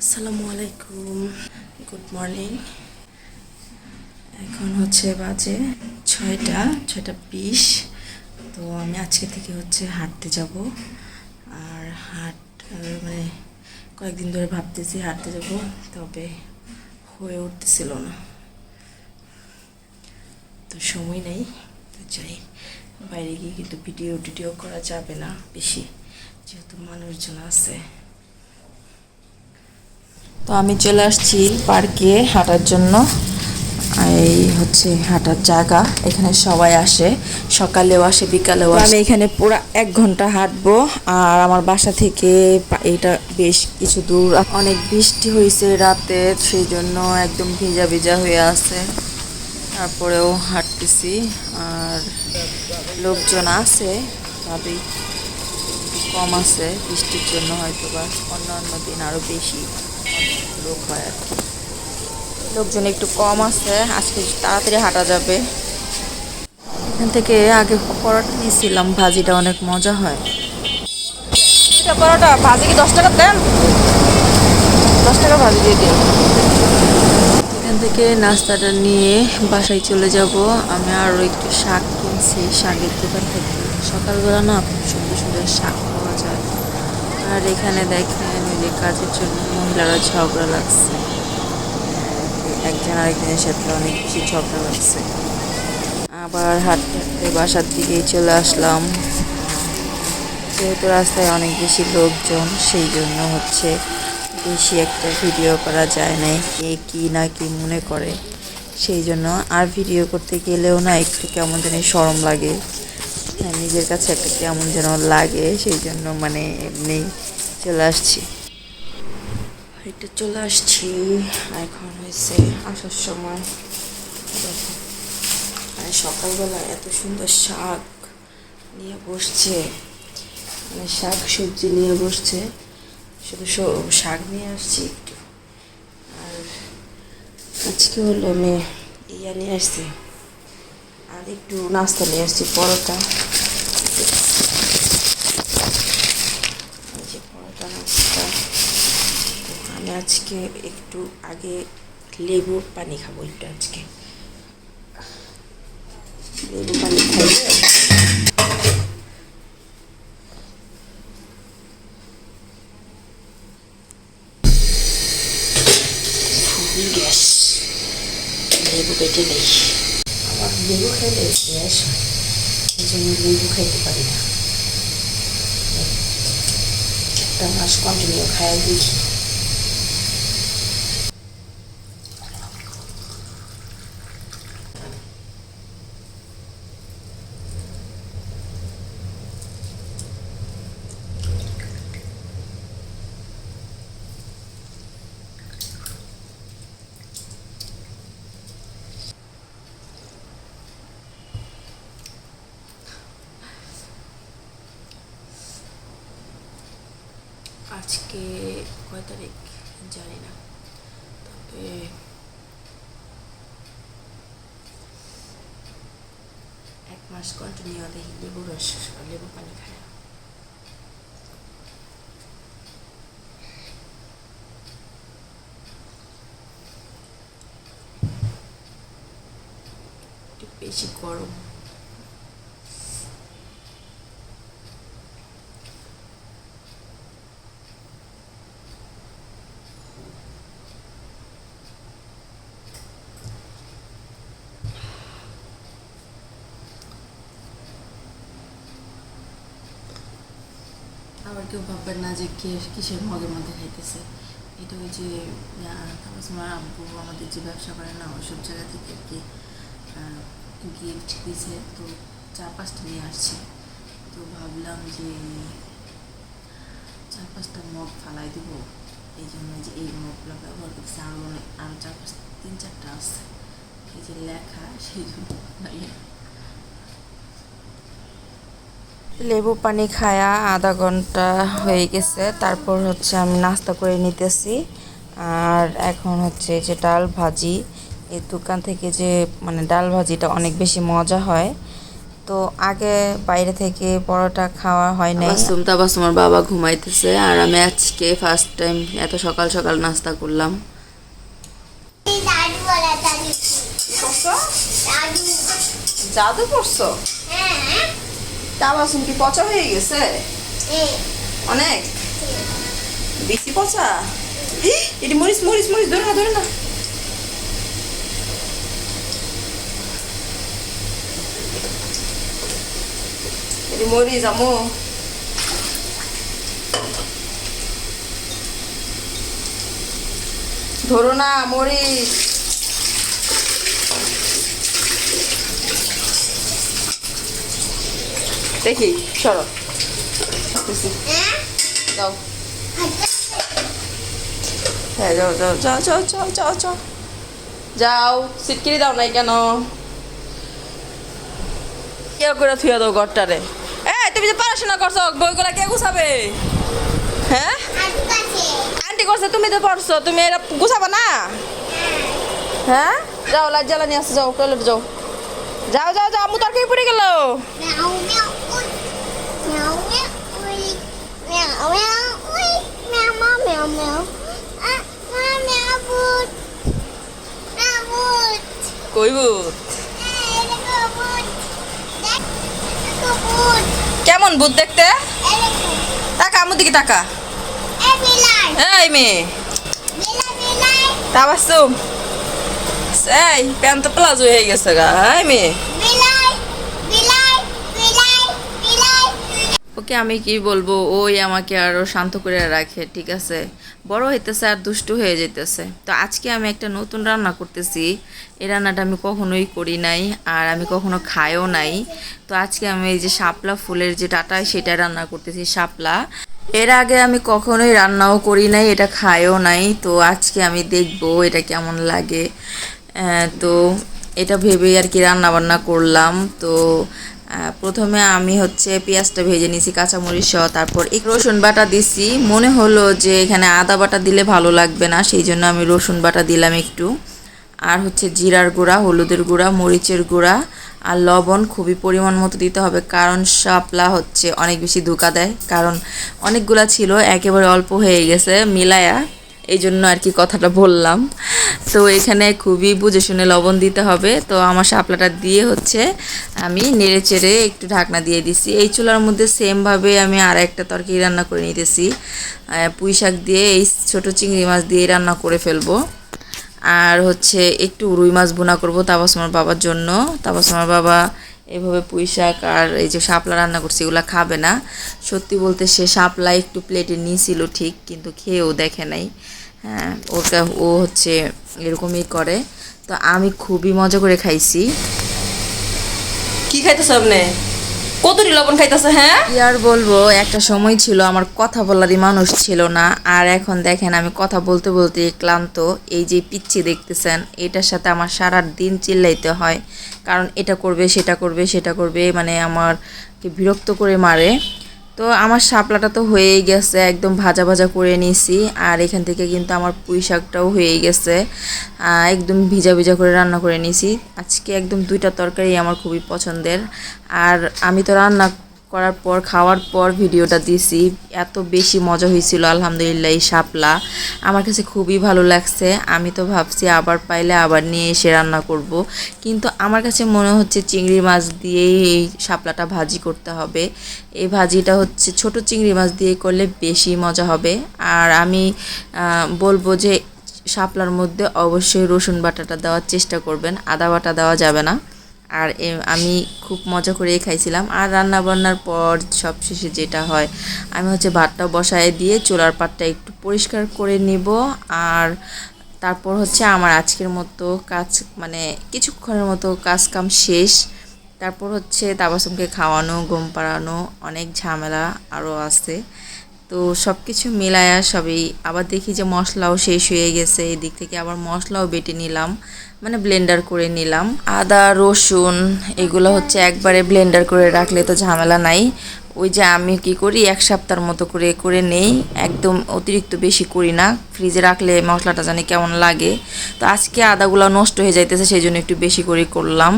আসসালামু আলাইকুম। Good morning এখন হচ্ছে বাজে ছয়টা ছয়টা বিশ। তো আমি আজকে থেকে হচ্ছে হাঁটতে যাব। আর হাট মানে কয়েকদিন ধরে ভাবতেছি হাঁটতে যাব, তবে হয়ে উঠতেছিল না। তো সময় নেই, তো চাই বাইরে গিয়ে কিন্তু ভিডিও টিডিও করা যাবে না বেশি। যেহেতু মানুষজন আছে। তো আমি চলে আসছি পার্কে হাঁটার জন্য। এই হচ্ছে হাঁটার জায়গা এখানে সবাই আসে। সকালেও আসে বিকালেও আসে আমি এখানে পুরো এক ঘণ্টা হাঁটবো আর আমার বাসা থেকে এটা বেশ কিছু দূর। অনেক বৃষ্টি হয়েছে রাতে সেই জন্য একদম ভিজা ভিজা হয়ে আছে। তারপরেও হাঁটতেছি আর লোকজন আছে ভাবি কম আছে বৃষ্টির জন্য হয়তো বা অন্যান্য দিন আরও বেশি। লোক হয় আর কি। লোকজন একটু কম আছে আজকে তাড়াতাড়ি হাঁটা যাবে। এখান থেকে আগে পরোটা নিয়েছিলাম ভাজিটা অনেক মজা হয়। পরোটা ভাজি কি দশ টাকা দেন? দশ টাকা ভাজি দিয়ে দিন। এখান থেকে নাস্তাটা নিয়ে বাসায় চলে যাব। আমি আরও একটু শাক কিনছি শাকের দোকান থেকে। সকালবেলা না খুব সুন্দর সুন্দর শাক। আর এখানে দেখেন ওই যে কাজের জন্য মহিলারা ঝগড়া লাগছে। একজন আরেকজনের সাথে অনেক বেশি ঝগড়া লাগছে। আবার হাঁটতে হাঁটতে বাসার দিকেই চলে আসলাম। যেহেতু রাস্তায় অনেক বেশি লোকজন সেই জন্য হচ্ছে বেশি একটা ভিডিও করা যায় না কে কি না কি মনে করে। সেই জন্য আর ভিডিও করতে গেলেও না একটু কেমন যেন সরম লাগে। হ্যাঁ, নিজের কাছে একটা কেমন যেন লাগে সেই জন্য মানে এমনি চলে আসছি। এটা চলে আসছি। এখন হয়েছে আসার সময়। মানে সকালবেলা এত সুন্দর শাক নিয়ে বসছে। মানে শাক সবজি নিয়ে বসছে। শুধু শাক নিয়ে আসছি একটু। আর আজকে হলো আমি ইয়া নিয়ে আসছি। আর একটু নাস্তা নিয়ে আসছি, পরোটা এই যে পরোটা নাস্তা তো আমি আজকে একটু আগে লেবু পানি খাব একটু আজকে। লেবু পানি গ্যাস। লেবু পেটে নেই। আমার লেবু খাইলে গ্যাস হয়, এই জন্য লেবু খাইতে পারি না। একটা মাস কন্টিনিউ খাই দেখি আজকে কয় তারিখ জানি না। তবে এক মাস কন্টিনিউ দেখি লেবু রস, লেবু পানি খায়। বেশি গরম আবার কেউ ভাববেন না যে কে কিসের মগের মধ্যে খাইতেছে। এটা ওই যে আমার আব্বু আমাদের যে ব্যবসা করে না ওইসব জায়গা থেকে আর কি গিফট দিয়েছে তো চার পাঁচটা নিয়ে আসছে। তো ভাবলাম যে চার পাঁচটা মগ ফালাই দিব। এই জন্য যে এই মগগুলো ব্যবহার করতেছে। আরও অনেক আরও চার পাঁচ তিন চারটা আছে। এই যে লেখা, সেই জন্য লেবু পানি খায়া আধা ঘণ্টা হয়ে গেছে। তারপর হচ্ছে আমি নাস্তা করে নিতেছি। আর এখন হচ্ছে যে ডাল ভাজি এই দোকান থেকে যে মানে ডাল ভাজিটা অনেক বেশি মজা হয়। তো আগে বাইরে থেকে পরোটা খাওয়া হয় নাই। তাবাসুম তাবাসুমার বাবা ঘুমাইতেছে আর আমি আজকে ফার্স্ট টাইম এত সকাল সকাল নাস্তা করলাম। জাদু করছ? তাবাসুম কি পচা হয়ে গেছে? অনেক? বেশি পচা? এটি মরিস মরিস মরিস ধরে না ধরে না। এটি মরিস আমো। ধরো না মরিস দেখি, সরো। যাও হ্যাঁ যাও যাও যাও যাও যাও যাও যাও। যাও, সিটকিরি দাও নাই কেন? কেউ করে থুয়ে দাও ঘরটারে। এ তুমি যে পড়াশোনা করছ, বইগুলা কে গুছাবে? হ্যাঁ? আন্টি করছে, তুমি তো পড়ছো, তুমি এটা গুছাবা না? হ্যাঁ? যাও লাজ জ্বালানি আসো যাও টয়লেট যাও। যাও যাও যাও আমু তরকারি পড়ে গেল। কেমন ভূত দেখতে? টাকা আমার দিকে টাকা এই মেয়ে। তা বাস্তব এই, প্যান্ট প্লাজো হয়ে গেছে গা। হ্যাঁ মেয়ে। ওকে আমি কি বলব? ওই আমাকে আরও শান্ত করে রাখে, ঠিক আছে? বড় হইতেছে আর দুষ্টু হয়ে যেতেছে তো আজকে আমি একটা নতুন রান্না করতেছি। এই রান্নাটা আমি কখনোই করি নাই আর আমি কখনো খাইও নাই। তো আজকে আমি এই যে শাপলা ফুলের যে ডাটা, সেটা রান্না করতেছি, শাপলা। এর আগে আমি কখনোই রান্নাও করি নাই, এটা খাইও নাই। তো আজকে আমি দেখব এটা কেমন লাগে। তো এটা ভেবেই আর কি রান্না বান্না করলাম। তো প্রথমে আমি হচ্ছে পেঁয়াজটা ভেজে নিয়েছি, কাঁচামরিচ সহ। তারপর এক রসুন বাটা দিছি। মনে হলো যে এখানে আদা বাটা দিলে ভালো লাগবে না, সেই জন্য আমি রসুন বাটা দিলাম একটু। আর হচ্ছে জিরার গুঁড়া, হলুদের গুঁড়া, মরিচের গুঁড়া আর লবণ খুবই পরিমাণ মতো দিতে হবে, কারণ শাপলা হচ্ছে অনেক বেশি ধোকা দেয়। কারণ অনেকগুলা ছিল, একেবারে অল্প হয়ে গেছে, মিলায়া। এই জন্য আর কি কথাটা বললাম। তো এখানে খুবই বুঝে শুনে লবণ দিতে হবে। তো আমার শাপলাটা দিয়ে হচ্ছে আমি নেড়ে চেড়ে একটু ঢাকনা দিয়ে দিছি। এই চুলার মধ্যে সেমভাবে আমি আর একটা তরকারি রান্না করে নিতেছি। পুঁই শাক দিয়ে এই ছোটো চিংড়ি মাছ দিয়ে রান্না করে ফেলব। আর হচ্ছে একটু রুই মাছ বোনা করব তাপস আমার বাবার জন্য। তাপস আমার বাবা এভাবে পুঁই শাক আর এই যে শাপলা রান্না করছে, এগুলো খাবে না। সত্যি বলতে সে শাপলা একটু প্লেটে নিয়েছিল ঠিক, কিন্তু খেয়েও দেখে নাই। হ্যাঁ ওটা ও হচ্ছে এরকমই করে। তো আমি খুবই মজা করে খাইছি। কি খাইতেছ আপনি? কতটি লবণ খাইতেছে হ্যাঁ? কি আর বলব একটা সময় ছিল আমার কথা বলারই মানুষ ছিল না। আর এখন দেখেন আমি কথা বলতে বলতে ক্লান্ত। এই যে পিচ্ছি দেখতেছেন এটার সাথে আমার সারা দিন চিল্লাইতে হয়। কারণ এটা করবে সেটা করবে সেটা করবে মানে আমারকে বিরক্ত করে মারে। তো আমার শাপলাটা তো হয়েই গেছে, একদম ভাজা ভাজা করে নিয়েছি আর এখান থেকে কিন্তু আমার পুঁই শাকটাও হয়ে গেছে। একদম ভিজা ভিজা করে রান্না করে নিয়েছি আজকে একদম দুইটা তরকারি আমার খুবই পছন্দের। আর আমি তো রান্না করার পর, খাওয়ার পর ভিডিওটা দিছি। এত বেশি মজা হয়েছিল, আলহামদুলিল্লাহ, এই শাপলা। আমার কাছে খুবই ভালো লাগছে। আমি তো ভাবছি আবার পাইলে আবার নিয়ে এসে রান্না করব। কিন্তু আমার কাছে মনে হচ্ছে চিংড়ি মাছ দিয়েই এই শাপলাটা ভাজি করতে হবে। এই ভাজিটা হচ্ছে ছোট চিংড়ি মাছ দিয়ে করলে বেশি মজা হবে। আর আমি বলব যে শাপলার মধ্যে অবশ্যই রসুন বাটাটা দেওয়ার চেষ্টা করবেন। আদা বাটা দেওয়া যাবে না। আর আমি খুব মজা করেই খাইছিলাম। আর রান্না বান্নার পর সব শেষে যেটা হয়, আমি হচ্ছে ভাতটা বসায় দিয়ে চুলার পাটটা একটু পরিষ্কার করে নেব। আর তারপর হচ্ছে আমার আজকের মতো কাজ মানে কিছুক্ষণের মতো কাজ কাম শেষ। তারপর হচ্ছে তাবাসুমকে খাওয়ানো, ঘুম পাড়ানো, অনেক ঝামেলা আরও আছে। তো সব কিছু মিলায়া সবই, আবার দেখি যে মশলাও শেষ হয়ে গেছে। এদিক থেকে আবার মশলাও বেটে নিলাম। মানে ব্লেন্ডার করে নিলাম। আদা, রসুন, এগুলো হচ্ছে একবারে ব্লেন্ডার করে রাখলে তো ঝামেলা নাই। ওই যে আমি কি করি, এক সপ্তাহের মতো করে করে নেই। একদম অতিরিক্ত বেশি করি না। ফ্রিজে রাখলে মশলাটা জানি কেমন লাগে। তো আজকে আদাগুলো নষ্ট হয়ে যাইতেছে, সেই জন্য একটু বেশি করে করলাম।